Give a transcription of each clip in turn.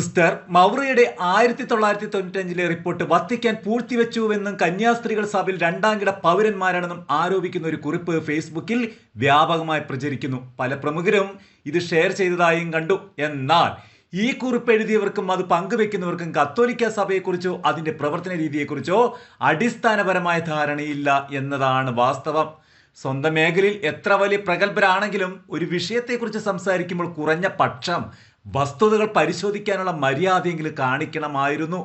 Sister മൗറയുടെ ആയിരത്തി തൊള്ളായിരത്തി തൊണ്ണൂറ്റഞ്ചിലെ report Vatican പൂഴ്ത്തിവെച്ചുവെന്നും കന്യാസ്ത്രീകൾ സഭയിൽ രണ്ടാംകിട പൗരന്മാരാണെന്നും ആരോപിക്കുന്ന ഒരു കുറിപ്പ് ഫേസ്ബുക്കിൽ വ്യാപകമായി പ്രചരിക്കുന്നു. പല പ്രമുഖരും ഇത് ഷെയർ ചെയ്തതായും കണ്ടു. എന്നാൽ ഈ കുറിപ്പ് എഴുതിയവർക്കും അത് പങ്കുവെക്കുന്നവർക്കും കത്തോലിക്ക സഭയെക്കുറിച്ചോ അതിന്റെ പ്രവർത്തന രീതിയെക്കുറിച്ചോ അടിസ്ഥാനപരമായ ധാരണയില്ല എന്നതാണ് വാസ്തവം. സ്വന്തം മേഖലയിൽ എത്ര വലിയ പ്രഗത്ഭരാണെങ്കിലും ഒരു വിഷയത്തെക്കുറിച്ച് സംസാരിക്കുമ്പോൾ കുറഞ്ഞ പക്ഷം വസ്തുതകൾ പരിശോധിക്കാനുള്ള മര്യാദയെങ്കിലും കാണിക്കണമായിരുന്നു.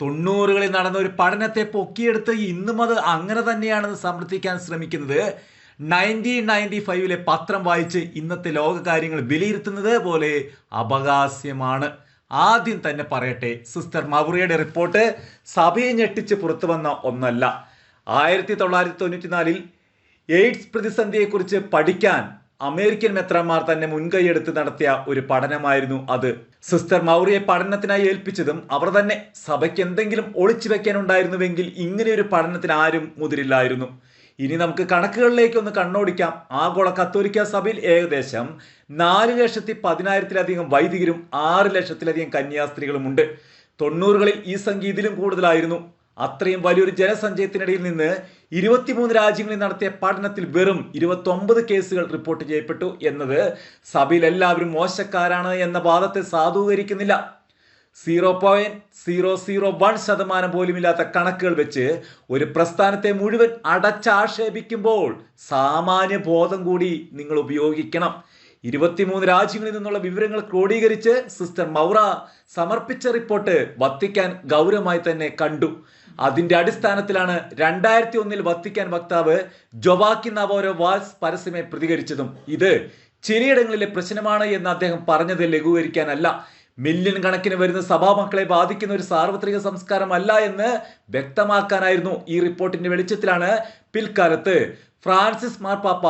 തൊണ്ണൂറുകളിൽ നടന്ന ഒരു പഠനത്തെ പൊക്കിയെടുത്ത് ഇന്നും അത് അങ്ങനെ തന്നെയാണെന്ന് സമർത്ഥിക്കാൻ ശ്രമിക്കുന്നത് നയന്റീൻ നയന്റി ഫൈവിലെ പത്രം വായിച്ച് ഇന്നത്തെ ലോകകാര്യങ്ങൾ വിലയിരുത്തുന്നത് പോലെ അപകാസ്യമാണ് ആദ്യം തന്നെ പറയട്ടെ സിസ്റ്റർ മവുറിയുടെ റിപ്പോർട്ട് സഭയെ ഞെട്ടിച്ച് പുറത്തു വന്ന ഒന്നല്ല. ആയിരത്തി തൊള്ളായിരത്തി തൊണ്ണൂറ്റിനാലിൽ എയ്ഡ്സ് പ്രതിസന്ധിയെക്കുറിച്ച് പഠിക്കാൻ അമേരിക്കൻ മെത്രാന്മാർ തന്നെ മുൻകൈയെടുത്ത് നടത്തിയ ഒരു പഠനമായിരുന്നു അത്. സിസ്റ്റർ മൗറിയെ പഠനത്തിനായി ഏൽപ്പിച്ചതും അവർ തന്നെ സഭയ്ക്ക് എന്തെങ്കിലും ഒളിച്ചു വെക്കാനുണ്ടായിരുന്നുവെങ്കിൽ ഇങ്ങനെ ഒരു പഠനത്തിന് ആരും മുതിരില്ലായിരുന്നു. ഇനി നമുക്ക് കണക്കുകളിലേക്ക് ഒന്ന് കണ്ണോടിക്കാം. ആഗോള കത്തോലിക്ക സഭയിൽ ഏകദേശം നാല് ലക്ഷത്തി പതിനായിരത്തിലധികം വൈദികരും ആറ് ലക്ഷത്തിലധികം കന്യാസ്ത്രീകളുമുണ്ട്. തൊണ്ണൂറുകളിൽ ഈ സംഖ്യ ഇതിലും കൂടുതലായിരുന്നു. അത്രയും വലിയൊരു ജനസഞ്ചയത്തിനിടയിൽ നിന്ന് ഇരുപത്തിമൂന്ന് രാജ്യങ്ങളിൽ നടത്തിയ പഠനത്തിൽ വെറും ഇരുപത്തൊമ്പത് കേസുകൾ റിപ്പോർട്ട് ചെയ്യപ്പെട്ടു എന്നത് സഭയിൽ എല്ലാവരും മോശക്കാരാണ് എന്ന വാദത്തെ സാധൂകരിക്കുന്നില്ല. Zero point zero zero one ശതമാനം പോലുമില്ലാത്ത കണക്കുകൾ വെച്ച് ഒരു പ്രസ്ഥാനത്തെ മുഴുവൻ അടച്ചാക്ഷേപിക്കുമ്പോൾ സാമാന്യ ബോധം കൂടി നിങ്ങൾ ഉപയോഗിക്കണം. ഇരുപത്തിമൂന്ന് രാജ്യങ്ങളിൽ നിന്നുള്ള വിവരങ്ങൾ ക്രോഡീകരിച്ച് സിസ്റ്റർ മൗറ സമർപ്പിച്ച റിപ്പോർട്ട് വത്തിക്കാൻ ഗൗരവമായി തന്നെ കണ്ടു. അതിന്റെ അടിസ്ഥാനത്തിലാണ് രണ്ടായിരത്തി ഒന്നിൽ വത്തിക്കാൻ വക്താവ് ജൊവാക്കി നവോരോ വാൽസ് പരസ്യമായി പ്രതികരിച്ചതും. ഇത് ചിലയിടങ്ങളിലെ പ്രശ്നമാണ് എന്ന് അദ്ദേഹം പറഞ്ഞത് ലഘൂകരിക്കാനല്ല. മില്യൺ കണക്കിന് വരുന്ന സഭാമക്കളെ ബാധിക്കുന്ന ഒരു സാർവത്രിക സംസ്കാരമല്ല എന്ന് വ്യക്തമാക്കാനായിരുന്നു ഈ റിപ്പോർട്ടിന്റെ വെളിച്ചത്തിലാണ് പിൽക്കാലത്ത് ഫ്രാൻസിസ് മാർപ്പാപ്പ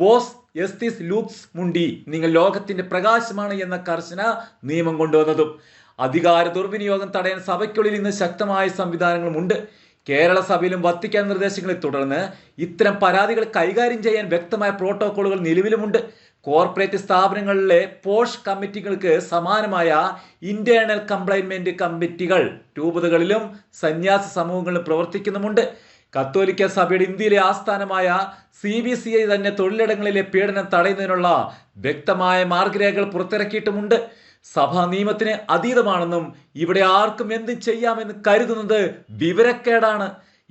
വോസ് എസ്തിസ് ലൂപ്സ് മുണ്ടി. നിങ്ങൾ ലോകത്തിന്റെ പ്രകാശമാണ് എന്ന കർശന നിയമം കൊണ്ടുവന്നതും. അധികാര ദുർവിനിയോഗം തടയാൻ സഭയ്ക്കുള്ളിൽ ഇന്ന് ശക്തമായ സംവിധാനങ്ങളുമുണ്ട് കേരള സഭയിലും വത്തിക്കാൻ നിർദ്ദേശങ്ങളെ തുടർന്ന് ഇത്തരം പരാതികൾ കൈകാര്യം ചെയ്യാൻ വ്യക്തമായ പ്രോട്ടോക്കോളുകൾ നിലവിലുമുണ്ട്. കോർപ്പറേറ്റ് സ്ഥാപനങ്ങളിലെ പോഷ് കമ്മിറ്റികൾക്ക് സമാനമായ ഇന്റേണൽ കംപ്ലൈൻമെന്റ് കമ്മിറ്റികൾ രൂപതകളിലും സന്യാസ സമൂഹങ്ങളിലും പ്രവർത്തിക്കുന്നുമുണ്ട്. കത്തോലിക്ക സഭയുടെ ഇന്ത്യയിലെ ആസ്ഥാനമായ സി ബി സി ഐ തന്നെ തൊഴിലിടങ്ങളിലെ പീഡനം തടയുന്നതിനുള്ള വ്യക്തമായ മാർഗരേഖകൾ പുറത്തിറക്കിയിട്ടുമുണ്ട്. സഭാ നിയമത്തിന് അതീതമാണെന്നും ഇവിടെ ആർക്കും എന്ത് ചെയ്യാമെന്ന് കരുതുന്നത് വിവരക്കേടാണ്.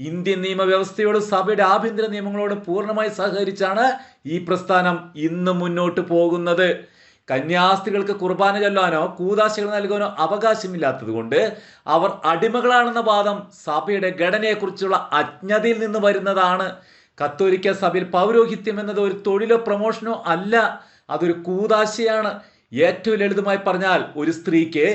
ഇന്ത്യൻ നിയമവ്യവസ്ഥയോടും സഭയുടെ ആഭ്യന്തര നിയമങ്ങളോടും പൂർണമായി സഹകരിച്ചാണ് ഈ പ്രസ്ഥാനം ഇന്ന് മുന്നോട്ട് പോകുന്നത്. കന്യാസ്ത്രീകൾക്ക് കുർബാന ചൊല്ലാനോ കൂതാശകൾ നൽകാനോ അവകാശമില്ലാത്തതുകൊണ്ട് അവർ അടിമകളാണെന്ന വാദം സഭയുടെ ഘടനയെക്കുറിച്ചുള്ള അജ്ഞതയിൽ നിന്ന് വരുന്നതാണ്. കത്തോലിക്ക സഭയിൽ പൗരോഹിത്യം എന്നത് ഒരു തൊഴിലോ പ്രമോഷനോ അല്ല അതൊരു കൂതാശയാണ്. ഏറ്റവും ലളിതമായി പറഞ്ഞാൽ ഒരു സ്ത്രീക്ക്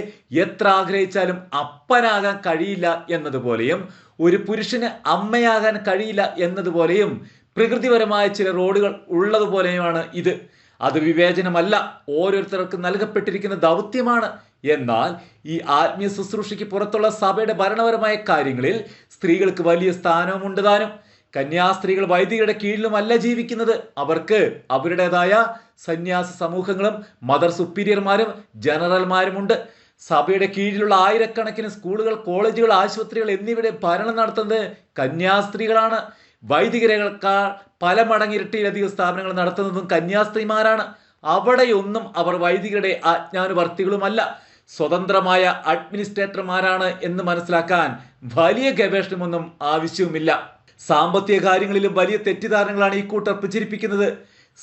എത്ര ആഗ്രഹിച്ചാലും അപ്പനാകാൻ കഴിയില്ല എന്നതുപോലെയും ഒരു പുരുഷന് അമ്മയാകാൻ കഴിയില്ല എന്നതുപോലെയും പ്രകൃതിപരമായ ചില റോഡുകൾ ഉള്ളതുപോലെയുമാണ് ഇത്. അത് വിവേചനമല്ല. ഓരോരുത്തർക്കും നൽകപ്പെട്ടിരിക്കുന്ന ദൗത്യമാണ്. എന്നാൽ ഈ ആത്മീയ ശുശ്രൂഷയ്ക്ക് പുറത്തുള്ള സഭയുടെ ഭരണപരമായ കാര്യങ്ങളിൽ സ്ത്രീകൾക്ക് വലിയ സ്ഥാനവുമുണ്ട് താനും. കന്യാസ്ത്രീകൾ വൈദികരുടെ കീഴിലുമല്ല ജീവിക്കുന്നത്. അവർക്ക് അവരുടേതായ സന്യാസ സമൂഹങ്ങളും മദർ സുപ്പീരിയർമാരും ജനറൽമാരുമുണ്ട്. സഭയുടെ കീഴിലുള്ള ആയിരക്കണക്കിന് സ്കൂളുകൾ കോളേജുകൾ ആശുപത്രികൾ എന്നിവയുടെ ഭരണം നടത്തുന്നത് കന്യാസ്ത്രീകളാണ്. വൈദികരെക്കാൾ പല മടങ്ങിരട്ടിയിലധികം സ്ഥാപനങ്ങൾ നടത്തുന്നതും കന്യാസ്ത്രീമാരാണ്. അവിടെയൊന്നും അവർ വൈദികരുടെ ആജ്ഞാനുവർത്തികളുമല്ല. സ്വതന്ത്രമായ അഡ്മിനിസ്ട്രേറ്റർമാരാണ് എന്ന് മനസ്സിലാക്കാൻ വലിയ ഗവേഷണമൊന്നും ആവശ്യവുമില്ല. സാമ്പത്തിക കാര്യങ്ങളിലും വലിയ തെറ്റിദ്ധാരണകളാണ് ഈ കൂട്ടർ പ്രചരിപ്പിക്കുന്നത്.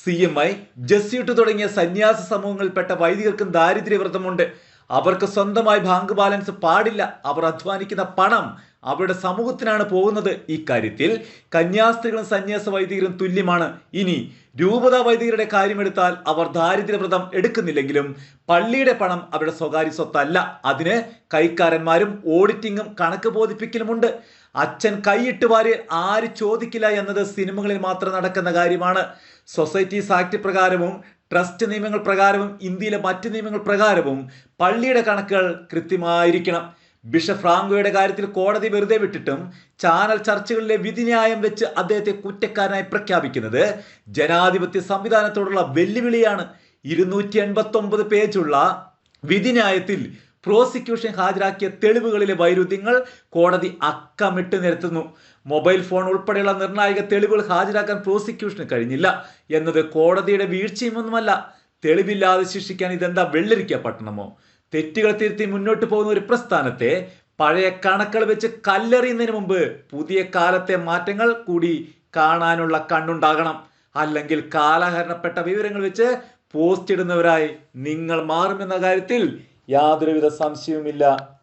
സി എം ഐ ജസ്യൂട്ട് തുടങ്ങിയ സന്യാസ സമൂഹങ്ങളിൽപ്പെട്ട വൈദികർക്കും ദാരിദ്ര്യവ്രതമുണ്ട്. അവർക്ക് സ്വന്തമായി ബാങ്ക് ബാലൻസ് പാടില്ല. അവർ അധ്വാനിക്കുന്ന പണം അവരുടെ സമൂഹത്തിനാണ് പോകുന്നത്. ഇക്കാര്യത്തിൽ കന്യാസ്ത്രീകളും സന്യാസ വൈദികരും തുല്യമാണ്. ഇനി രൂപത വൈദികരുടെ കാര്യമെടുത്താൽ അവർ ദാരിദ്ര്യവ്രതം എടുക്കുന്നില്ലെങ്കിലും പള്ളിയുടെ പണം അവരുടെ സ്വകാര്യ സ്വത്തല്ല. അതിന് കൈക്കാരന്മാരും ഓഡിറ്റിങ്ങും കണക്ക് ബോധിപ്പിക്കലുമുണ്ട്. അച്ഛൻ കൈയിട്ട് വാരി ആര് ചോദിക്കില്ല എന്നത് സിനിമകളിൽ മാത്രം നടക്കുന്ന കാര്യമാണ്. സൊസൈറ്റീസ് ആക്ട് പ്രകാരവും ട്രസ്റ്റ് നിയമങ്ങൾ പ്രകാരവും ഇന്ത്യയിലെ മറ്റ് നിയമങ്ങൾ പ്രകാരവും പള്ളിയുടെ കണക്കുകൾ കൃത്യമായിരിക്കണം. ബിഷപ്പ് ഫ്രാങ്കോയുടെ കാര്യത്തിൽ കോടതി വെറുതെ വിട്ടിട്ടും ചാനൽ ചർച്ചകളിലെ വിധിന്യായം വെച്ച് അദ്ദേഹത്തെ കുറ്റക്കാരനായി പ്രഖ്യാപിക്കുന്നത് ജനാധിപത്യ സംവിധാനത്തോടുള്ള വെല്ലുവിളിയാണ്. ഇരുന്നൂറ്റി എൺപത്തി ഒമ്പത് പേജുള്ള വിധിന്യായത്തിൽ പ്രോസിക്യൂഷൻ ഹാജരാക്കിയ തെളിവുകളിലെ വൈരുദ്ധ്യങ്ങൾ കോടതി അക്കമിട്ട് നിരത്തുന്നു. മൊബൈൽ ഫോൺ ഉൾപ്പെടെയുള്ള നിർണായക തെളിവുകൾ ഹാജരാക്കാൻ പ്രോസിക്യൂഷന് കഴിഞ്ഞില്ല. എന്നത് കോടതിയുടെ വീഴ്ചയുമൊന്നുമല്ല. തെളിവില്ലാതെ ശിക്ഷിക്കാൻ ഇതെന്താ വെള്ളരിക്ക പട്ടണമോ? തെറ്റുകൾ തിരുത്തി മുന്നോട്ട് പോകുന്ന ഒരു പ്രസ്ഥാനത്തെ പഴയ കണക്കുകൾ വെച്ച് കല്ലെറിയുന്നതിന് മുമ്പ് പുതിയ കാലത്തെ മാറ്റങ്ങൾ കൂടി കാണാനുള്ള കണ്ണുണ്ടാകണം. അല്ലെങ്കിൽ കാലഹരണപ്പെട്ട വിവരങ്ങൾ വെച്ച് പോസ്റ്റ് ഇടുന്നവരായി നിങ്ങൾ മാറുമെന്ന കാര്യത്തിൽ യാതൊരുവിധ സംശയവുമില്ല.